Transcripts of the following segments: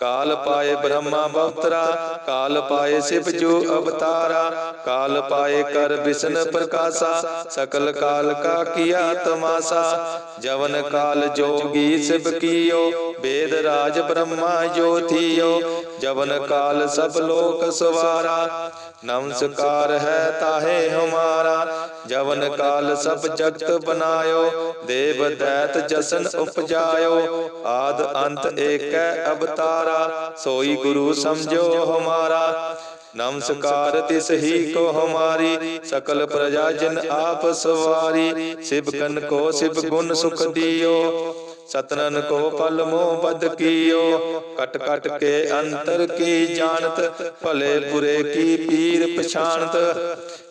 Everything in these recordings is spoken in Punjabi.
ਕਾਲ ਪਾਏ ਬ੍ਰਹਮਾ ਬਵਤਰਾ, ਕਾਲ ਪਾਏ ਸਿਵ ਜੋ ਅਵਤਾਰਾ, ਕਾਲ ਪਾਏ ਕਰ ਵਿਸ਼ਨ ਪ੍ਰਕਾਸ਼ਾ, ਸਕਲ ਕਾਲ ਕਾ ਕੀਆ ਤਮਾਸਾ, ਜਵਨ ਕਾਲ ਜੋਗੀ ਸਿਵ ਕੀਓ ਵੇਦ ਰਾਜ ਬ੍ਰਹਮਾ ਜੋਤੀਓ, ਜਵਨ ਕਾਲ ਸਭ ਲੋਕ ਸਵਾਰਾ। ਨਮਸਕਾਰ ਹੈ ਤਾਹੇ ਹਮਾਰਾ, ਜਵਨ ਕਾਲ ਸਭ ਜਗਤ ਬਨਾਇਓ। ਦੇਵ ਦੈਤ ਜਸਨ ਉਪਜਾਇਓ, ਆਦ ਅੰਤ ਏਕੈ ਅਵਤਾਰਾ, ਸੋਈ ਗੁਰੂ ਸਮਝੋ ਹਮਾਰਾ। ਨਮਸਕਾਰ ਤਿਸ ਹੀ ਕੋ ਹਮਾਰੀ, ਸਕਲ ਪ੍ਰਜਾ ਜਨ ਆਪ ਸਵਾਰੀ। ਸਿਵ ਕਨ ਕੋ ਸਿਵ ਗੁਣ ਸੁਖ ਦਿਓ ਸਤਨਨ ਕੋ ਪਲ ਮੋਹ ਬਦ ਕੀਓ। ਕਟ ਕਟ ਕੇ ਅੰਤਰ ਕੀ ਜਾਣਤ, ਭਲੇ ਬੁਰੇ ਕੀ ਪੀਰ ਪਛਾਣਤ।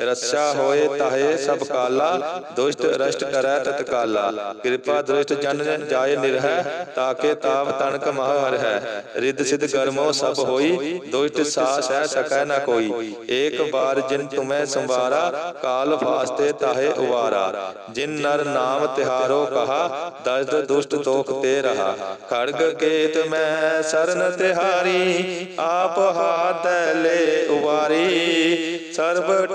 ਰੱਛਾ ਹੋਏ ਤਾਹੇ ਸਭ ਕਾਲਾ, ਦੁਸ਼ਟ ਰਸ਼ਟ ਕਰੈ ਤਤਕਾਲਾ ਕਿਰਪਾ ਦ੍ਰਿਸ਼ਟ ਜਨ ਜਾਏ ਨਿਰਹਿ, ਤਾਕੇ ਤਾਪ ਤਣਕ ਮਹ ਹਰ ਹੈ ਰਿੱਧ ਸਿਧ ਕਰਮੋ ਸਭ ਹੋਈ, ਦੁਸ਼ਟ ਸਾਸ ਹੈ ਸਕੈ ਨ ਕੋਈ। ਏਕ ਬਾਰ ਜਿਨ ਤੁਮੈ ਸੰਵਾਰਾ, ਕਾਲ ਫਾਸਤੇ ਤਾਹੇ ਉਵਾਰਾ। ਜਿਨ ਨਰ ਨਾਮ ਤਿਹਾਰੋ ਕਹਾ ਦਰਦ ਦੁਸ਼ਟ ਤੋਖ ਤੇ ਰਹਾ। ਖੜਗ ਕੇਤ ਮੈਂ ਸਰਨ ਤਿਹਾਰੀ, ਆਪ ਹਾਥ ਲੈ ਉਵਾਰੀ। ਸਰਬ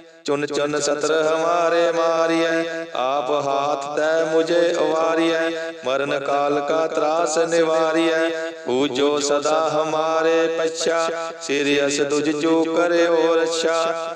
ਚੁਨ ਚੁਨ ਸਤਰ ਹਮਾਰੇ ਮਾਰੀਐ। ਆਪ ਹਾਥ ਤੈ ਮੁਝੇ ਅਵਾਰੀਐ। ਮਰਨ ਕਾਲ ਕਾ ਤਰਾਸ ਨਿਵਾਰੀਐ। ਪੂਜੋ ਸਦਾ ਹਮਾਰੇ ਪਛਾ। ਸਿਰਿਅਸ ਦੁਜ ਜੋ ਕਰਿਓ ਰਛਾ।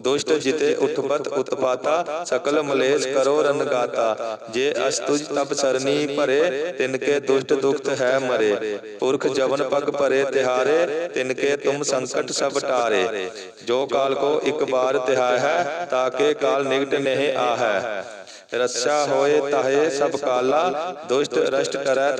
ਦੁਸ਼ਟ ਜਿਤੇ ਉਤਪਤ ਉਤਪਾਤਾ ਸਕਲ ਮਲੇਸ਼ ਕਰੋ ਰਨਗਾਤਾ ਜੇ ਅਸਤੁਜ ਤਪ ਸਰਨੀ ਭਰੇ ਤਿਨਕੇ ਦੁਸ਼ਟ ਦੁਖਤ ਹੈ ਮਰੇ। ਪੁਰਖ ਜਵਨ ਭਰੇ ਜੋ ਕਾਲ ਕੋ ਕਾਲ ਆਹੈ। ਰੱਛਾ ਹੋਏ ਤਾਹੇ ਸਭ ਕਾਲਾ ਦੁਸ਼ਟ ਰਸ਼ਟ ਕਰੈ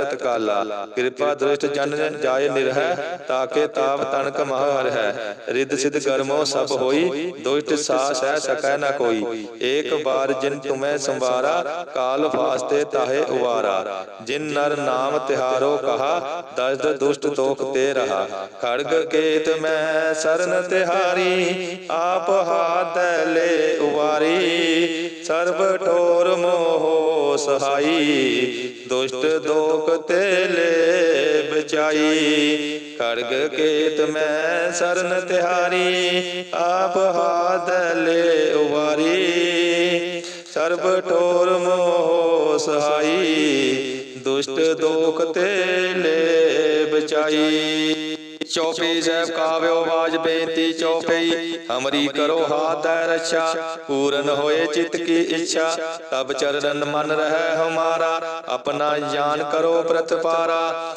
ਕਿਰਪਾ ਦ੍ਰਿਸ਼ਟ ਜਨ ਜਾਏ ਨਿਰਹਿ ਤਾਕੇ ਤਾਪ ਤਨਕ ਮਹ ਹਰ ਹੈ ਰਿੱਧ ਸਿਧ ਕਰਮੋ ਸਭ ਹੋਈ ਦੁਸ਼ਟ ਸਾ ਸਹਿ ਸਕੈ ਨ ਕੋਈ। ਏਕ ਬਾਰ ਜਿਨ ਤੁਮੈ ਸੰਵਾਰਾ, ਕਾਲ ਫਾਸਤੇ ਤਾਹੇ ਉਵਾਰਾ। ਜਿਨ ਨਰ ਨਾਮ ਤਿਹਾਰੋ ਕਹਾ ਦਸਦ ਦੁਸ਼ਟ ਤੋਖ ਤੇ ਰਹਾ। ਖੜਗ ਕੇਤ ਮੈਂ ਸਰਨ ਤਿਹਾਰੀ, ਆਪ ਹਾਥ ਲੈ ਉਵਾਰੀ। ਸਰਬ ਠੋਰ ਮੋਹ ਸਹਾਈ, ਦੁਸ਼ਟ ਦੋਖ ਤੇ ਲੈ ਬਚਾਈ। ਖੜਗ ਕੇਤ ਮੈਂ ਸਰਨ ਤਿਹਾਰੀ, ਆਪ ਹਾਥ ਲੈ ਉਵਾਰੀ। ਸਰਬ ਠੋਰ ਮੋਹ ਸਹਾਈ, ਦੁਸ਼ਟ ਦੋਖ ਤੇ ਲੈ ਬਚਾਈ। ਚੌਪਈ ਸਾਹਿਬ ਕਾਵਿਓ ਬਾਜ ਬੇਨਤੀ ਚੌਪਈ, ਹਮਰੀ ਕਰੋ ਹਾਥ ਹੈ ਰੱਛਾ, ਪੂਰਨ ਹੋਏ ਚਿਤ ਕੀ ਇੱਛਾ। ਤਬ ਚਰਨ ਮਨ ਰਹਿ ਹਮਾਰਾ, ਆਪਣਾ ਜਾਨ ਕਰੋ ਪ੍ਰਤਪਾਰਾ।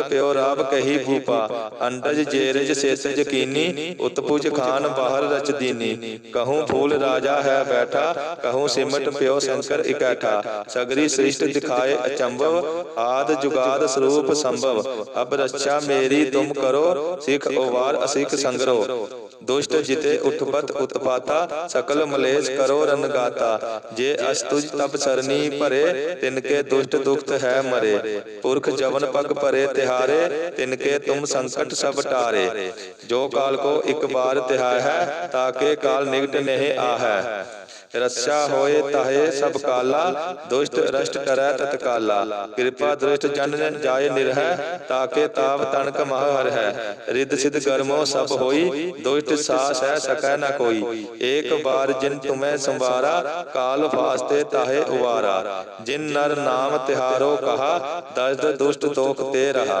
ਪਿਓ ਰਾਬ ਕਹੀ ਭੂਪਾ ਅੰਡਜ ਜੇਰਜ ਸੇਸਜ ਕੀਨੀ ਉਤਪੁਜ ਖਾਨ ਬਾਹਰ ਰਚ ਦੀਨੀ। ਕਹੂੰ ਫੂਲ ਰਾਜਾ ਹੈ ਬੈਠਾ, ਕਹੂੰ ਸਿਮਟ ਪਿਓ ਸ਼ੰਕਰ ਇਕੈਠਾ। ਸਗਰੀ ਸ੍ਰਿਸ਼ਟ ਦਿਖਾਏ ਅਚੰਭਵ, ਆਦ ਜੁਗਾਦ ਸਰੂਪ ਸੰਭਵ। ਅਬ ਰੱਛਾ ਮੇਰੀ ਤੁਮ ਕਰੋ, ਸਿਖ ਉਵਾਰ ਅਸਿਖ ਸੰਗਰੋ। ਦੁਸ਼ਟ ਜਿਤੇ ਉਠਪਤ ਉਤਪਾਤਾ, ਸਕਲ ਮਲੇਸ਼ ਕਰੋ ਰਨਗਾਤਾ ਜੇ ਅਸਤੁਜ ਤਬ ਸਰਨੀ ਭਰੇ ਤਿਨਕੇ ਦੁਸ਼ਟ ਦੁਖਤ ਹੈ ਮਰੇ। ਪੁਰਖ ਜਵਨ ਪਗ ਭਰੇ ਤਿਹਾਰੇ ਤਿਨਕੇ ਤੁਮ ਸੰਕਟ ਸਭ ਟਾਰੇ। ਜੋ ਕਾਲ ਕੋ ਇੱਕ ਬਾਰ ਤਿਹਾਇ ਹੈ ਤਾਕੇ ਕਾਲ ਨਿਕਟ ਨਹੀਂ ਆਹੈ। ਰਸਾ ਹੋਏ ਤਾਹੇ ਸਭ ਕਾਲਾ, ਦੁਸ਼ਟ ਰਸ਼ਟ ਕਰੈ ਤਤਕਾਲਾ ਕਿਰਪਾ ਦ੍ਰਿਸ਼ਟ ਜਨ ਜਾਏ ਨਿਰਹਿ ਤਾਕੇ ਤਾਪ ਤਨਕ ਮਹ ਹਰ ਹੈ। ਰਿੱਧ ਸਿਧ ਕਰਮੋ ਸਭ ਹੋਈ, ਦੁਸ਼ਟ ਸਾਸ ਹੈ ਸਕੈ ਨਾ ਕੋਈ। ਏਕ ਬਾਰ ਜਿਨ ਤੁਮੈ ਸੰਵਾਰਾ, ਕਾਲ ਫਾਸਤੇ ਤਾਹੇ ਉਵਾਰਾ। ਜਿਨ ਨਰ ਨਾਮ ਤਿਹਾਰੋ ਕਹਾ ਦਸਦ ਦੁਸ਼ਟ ਤੋਖ ਤੇ ਰਹਾ।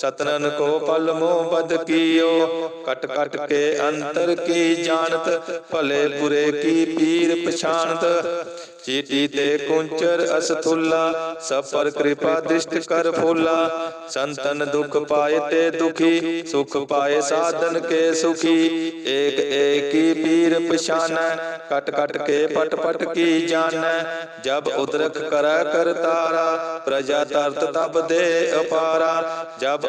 ਸਤਨਨ ਕੋ ਪਲ ਮੋਹ ਬਦ ਕੀਓ। ਕਟ ਕਟ ਕੇ ਅੰਤਰ ਕੀ ਜਾਣਤ, ਭਲੇ ਬੁਰੇ ਕੀ ਪੀਰ ਪਛਾਨਤ ਚੀਟੀ ਤੇ ਕੁੰਚਰ ਅਸਥੁੱਲਾ, ਸਭ ਪਰ ਕਿਰਪਾ ਦ੍ਰਿਸ਼ਟ ਕਰ ਫੂਲਾ। ਸੰਤਨ ਦੁਖ ਪਾਏ ਤੇ ਦੁਖੀ, ਸੁਖ ਪਾਏ ਸਾਧਨ ਕੇ ਸੁਖੀ। ਏਕ ਏਕੀ ਪੀਰ ਪਛਾਨੈ, ਕਟ ਕਟ ਕੇ ਪਟ ਪਟ ਕੀ ਜਾਣੈ। ਜਬ ਉਦਰਕ ਕਰੈ ਕਰਤਾਰਾ, ਪ੍ਰਜਾ ਤਰਤ ਤਬ ਦੇ ਅਪਾਰਾ। ਜਬ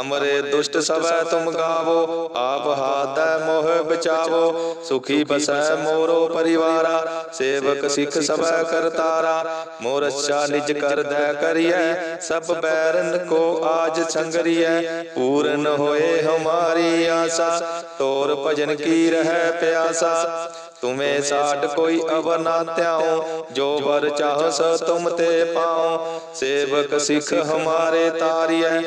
ਹਮਰੇ ਦੁਸ਼ਟ ਸਵੈ ਤੁਮ ਗਾਵੋ, ਆਪ ਹਾਥੈ ਮੋਹ ਬਚਾਵੋ। ਸੁਖੀ ਬਸੈ ਮੋਰੋ ਪਰਿਵਾਰਾ, ਸੇਵਕ ਸਿੱਖ ਸਵੈ ਕਰਤਾਰਾ ਮੋਰ ਅੱਛਾ ਨਿਜ ਕਰਦੈ ਕਰੀਐ, ਸਭ ਬੈਰਨ ਕੋ ਆਜ ਸੰਗਰੀਐ। ਪੂਰਨ ਹੋਏ ਹਮਾਰੀ ਆਸਾ ਤੋਰ ਭਜਨ ਕੀ ਰਹਿ ਪਿਆਸਾ। ਤੁਮੇ ਸਾਡ ਕੋਈ ਅਵਰ ਨਾ ਧਿਆਉ ਜੋ ਵਰ ਚਾਹ ਸੋ ਤੁਮ ਤੇ ਪਾਉ ਸੇਵਕ ਸਿੱਖ ਹਮਾਰੇ ਤਾਰੀਐ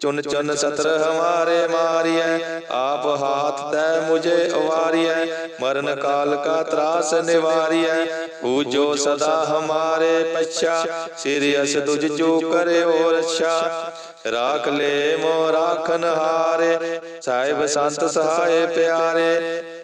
ਚੁਨ ਚੁਨ ਸਤਰ ਹਮਾਰੇ ਮਾਰੀਐ। ਆਪ ਹਾਥ ਤੈ ਮੁਝੇ ਅਵਾਰੀਐ। ਮਰਨ ਕਾਲ ਕਾ ਤਰਾਸ ਨਿਵਾਰੀਐ। ਜੋ ਸਦਾ ਹਮਾਰੇ ਪਛਾ। ਸਿਰਿ ਅਸ ਦੁਜ ਜੋ ਕਰਿਓ ਰਛਾ। ਰਾਖ ਲੈ ਮੋ ਰਾਖਨ ਹਾਰੇ। ਸਾਹਿਬ ਸੰਤ ਸਹਾਏ ਪਿਆਰੇ।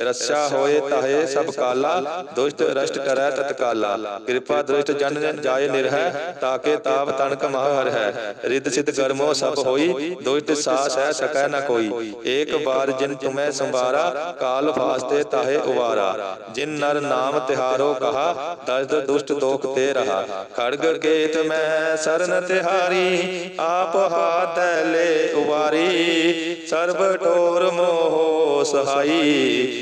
ਰਸਾ ਹੋਏ ਤਾਹੇ ਸਭ ਕਾਲਾ, ਦੁਸ਼ਟ ਰਸ਼ਟ ਕਰੈ ਤਤਕਾਲਾ ਕਿਰਪਾ ਦ੍ਰਿਸ਼ਟ ਜਨ ਜਾਏ ਨਿਰਹੈ, ਤਾਕੇ ਤਾਪ ਤਨਕ ਮਹ ਹਰ ਹੈ। ਰਿੱਧ ਸਿਧ ਕਰਮੋ ਸਭ ਹੋਈ, ਦੁਸ਼ਟ ਸਾਸ ਹੈ ਸਕੈ ਨ ਕੋਈ। ਏਕ ਬਾਰ ਜਿਨ ਤੁਮੈ ਸੰਵਾਰਾ, ਕਾਲ ਫਾਸਤੇ ਤਾਹੇ ਉਵਾਰਾ। ਜਿਨ ਨਰ ਨਾਮ ਤਿਹਾਰੋ ਕਹਾ ਦਰਦ ਦੁਸ਼ਟ ਦੋਖ ਤੇ ਰਹਾ। ਖੜਗ ਕੇਤ ਮੈਂ ਸਰਨ ਤਿਹਾਰੀ, ਆਪ ਹਾਥ ਲੈ ਉਵਾਰੀ। ਸਰਬ ਟੋਰ ਮੋਹ ਸਹਾਈ।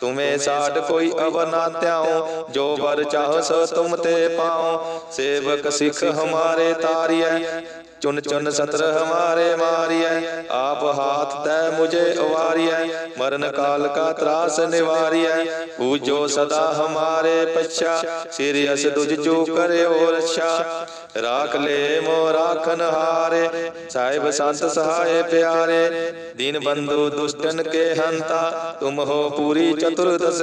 ਤੁਮੇ ਸਾਡ ਕੋਈ ਅਵਰ ਨਾ ਧਿਆਉ ਜੋ ਵਰ ਚਾਹ ਸੋ ਤੁਮ ਤੇ ਪਾਉ ਸੇਵਕ ਸਿੱਖ ਹਮਾਰੇ ਤਾਰੀਐ ਚੁਨ ਚੁਨ ਸਤਰ ਹਮਾਰੇ ਮਾਰੀਐ। ਆਪ ਹਾਥ ਤੈ ਮੁਝੇ ਅਵਾਰੀਐ। ਮਰਨ ਕਾਲ ਕਾ ਤਰਾਸ ਨਿਵਾਰੀਐ। ਪੂਜੋ ਸਦਾ ਹਮਾਰੇ ਪਛਾ। ਸਿਰ ਅਸ ਦੁਜ ਜੋ ਕਰਿਓ ਰਛਾ। ਰਾਖ ਲੈ ਮੋ ਰਾਖਨ ਹਾਰੇ। ਸਾਹਿਬ ਸੰਤ ਸਹਾਏ ਪਿਆਰੇ। ਦੀਨ ਬੰਧੂ ਦੁਸ਼ਟਨ ਕੇ ਹੰਤਾ। ਤੁਮ ਹੋ ਪੂਰੀ ਚਤੁਰਦਸ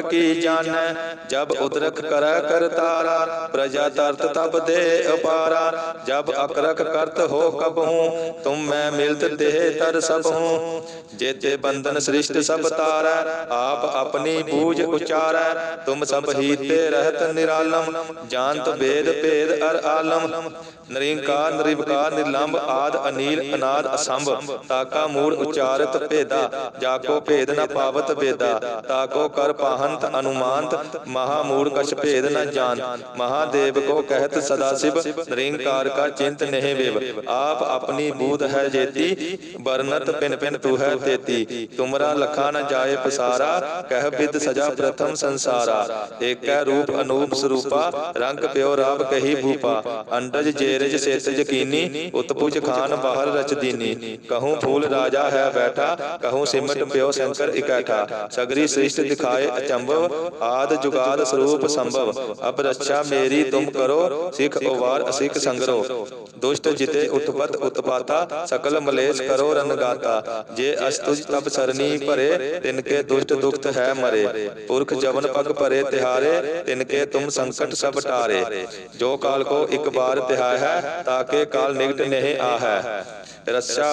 ਕੀ ਜਾਣੈ? ਜਬ ਉਦਰਕ ਕਰੈ ਕਰਤਾਰਾ ਪ੍ਰਜਾ ਤਰਤ ਤਬ ਦੇ ਅਪਾਰਾ ਜਬ ਅਕਰਕ ਕਰਤ ਹੋ ਕਬ ਹੂੰ ਤੁਮ ਮੈਂ ਮਿਲਤ ਦੇਹ ਤਰ ਸਭ। ਹੂੰ ਜੇਤੇ ਬੰਧਨ ਸ੍ਰਿਸ਼ਟ ਸਭ ਤਾਰੈ, ਆਪ ਆਪਣੀ ਬੂਝ ਉਚਾਰੈ। ਤੁਮ ਸਭ ਹੀ ਤੇ ਰਹਿਤ ਨਿਰਾਲਮ, ਜਾਣਤ ਵੇਦ ਭੇਦ ਅਰ ਆਲਮ। ਨਰਿੰਕਾਰ ਨਿਰਵਕਾਰ ਨਿਰਲੰਭ ਆਦ, ਅਨੀਲ, ਅਨਾਦ, ਅਸੰਭ। ਤਾਕਾ ਮੂੜ ਉਚਾਰਤ ਭੇਦਾ, ਜਾਕੋ ਭੇਦ ਨ ਪਾਵਤ ਵੇਦਾ ਤਾਕੋ ਕਰ ਪਾਹੰਤ ਅਨੁਮਾਨਤ ਮਹਾ ਮੂੜ ਕਛ ਭੇਦ ਨ ਜਾਣ ਮਹਾਦੇਵ ਕੋ ਕਹਿਤ ਸਦਾ ਸਿਵ, ਨਿਰੰਕਾਰ ਕਾ ਚਿੰਤ ਨਹਿ ਵਿਵ। ਆਪ ਆਪਣੀ ਬੂਧ ਹੈ ਜੇਤੀ ਬਰਨਤ ਪਿਨ ਪਿਨ ਤੂ ਹੈ ਤੇਤੀ। ਤੁਮਰਾ ਲਖਾ ਨ ਜਾਏ ਪਸਾਰਾ, ਕਹਿ ਬਿਦ ਸਜਾ ਪ੍ਰਥਮ ਸੰਸਾਰਾ। ਏਕੈ ਰੂਪ ਅਨੂਪ ਸਰੂਪਾ, ਰੰਗ ਪਿਓ ਰਾਬ ਕਹੀ ਭੂਪਾ। ਅੰਡਜ ਜੇਰਜ ਸੇਤਜ ਕੀਨੀ, ਉਤਪੁਜ ਖਾਨ ਬਾਹਰ ਰਚ ਦੀਨੀ। ਕਹੂੰ ਫੂਲ ਰਾਜਾ ਹੈ ਬੈਠਾ, ਕਹੂੰ ਸਿਮਟ ਪਿਓ ਸ਼ੰਕਰ ਇਕੈਠਾ। ਸਗਰੀ ਸ੍ਰਿਸ਼ਟ ਦਿਖਾਏ ਅਚੰਭਵ ਆਦ ਜੁਗਾਦ ਸਰੂਪ ਸੰਭਵ। ਅਬ ਰੱਛਾ ਮੇਰੀ ਤੁਮ ਕਰੋ, ਸਿਖ ਉਵਾਰ ਅਸਿਖ ਸੰਗਰੋ। ਦੁਸ਼ਟ ਜਿਤੇ ਉਤਪਤ ਉਤਪਾਤਾ, ਸਕਲ ਮਲੇਸ਼ ਕਰੋ ਰਨਗਾਤਾ ਜੇ ਅਸਤੁਜ ਤਬ ਸਰਨੀ ਭਰੇ ਤਿਨ ਕੇ ਦੁਸ਼ਟ ਦੁਖਤ ਹੈ ਮਰੇ। ਪੁਰਖ ਜਵਨ ਪਗ ਭਰੇ ਤਿਹਾਰੇ ਤਿਨ ਕੇ ਤੁਮ ਸੰਕਟ ਸਭ ਟਾਰੇ। ਜੋ ਕਾਲ ਕੋ ਇੱਕ ਬਾਰ ਤਿਹਾਇ ਹੈ, ਤਾਕੇ ਕਾਲ ਨਿਕਟ ਨਹੀਂ ਆ ਹੈ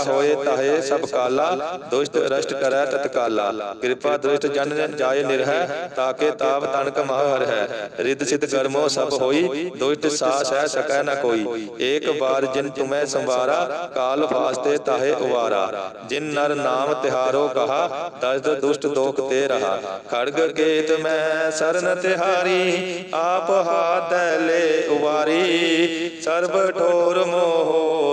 ਹੋਏ ਤਾਹੇ ਸਭ ਕਾਲਾ, ਦੁਸ਼ਟ ਰਸ਼ਟ ਕਰੈ ਤਤਕਾਲਾ। ਕਿਰਪਾ ਦੁਸ਼ਟ ਜਨ ਜਾਏ ਨਿਰਹਿ ਤਾਕੇ ਤਾਪ ਤਨਕ ਮਹ ਹਰ ਹੈ। ਰਿੱਧ ਸਿਧ ਕਰਮੋ ਸਭ ਹੋਈ, ਦੁਸ਼ਟ ਸਾਸ ਹੈ ਸਕੈ ਨ ਕੋਈ। ਏਕ ਬਾਰ ਜਿਨ ਤੁਮੈ ਸੰਵਾਰਾ, ਕਾਲ ਫਾਸਤੇ ਤਾਹੇ ਉਵਾਰਾ। ਜਿਨ ਨਰ ਨਾਮ ਤਿਹਾਰੋ ਕਹਾ ਦਸਦ ਦੁਸ਼ਟ ਦੋਖ ਤੇ ਰਹਾ। ਖੜਗ ਕੇਤ ਮੈਂ ਸਰਨ ਤਿਹਾਰੀ, ਆਪ ਹਾਥ ਲੈ ਉਵਾਰੀ। ਸਰਬ ਠੋਰ ਮੋਹ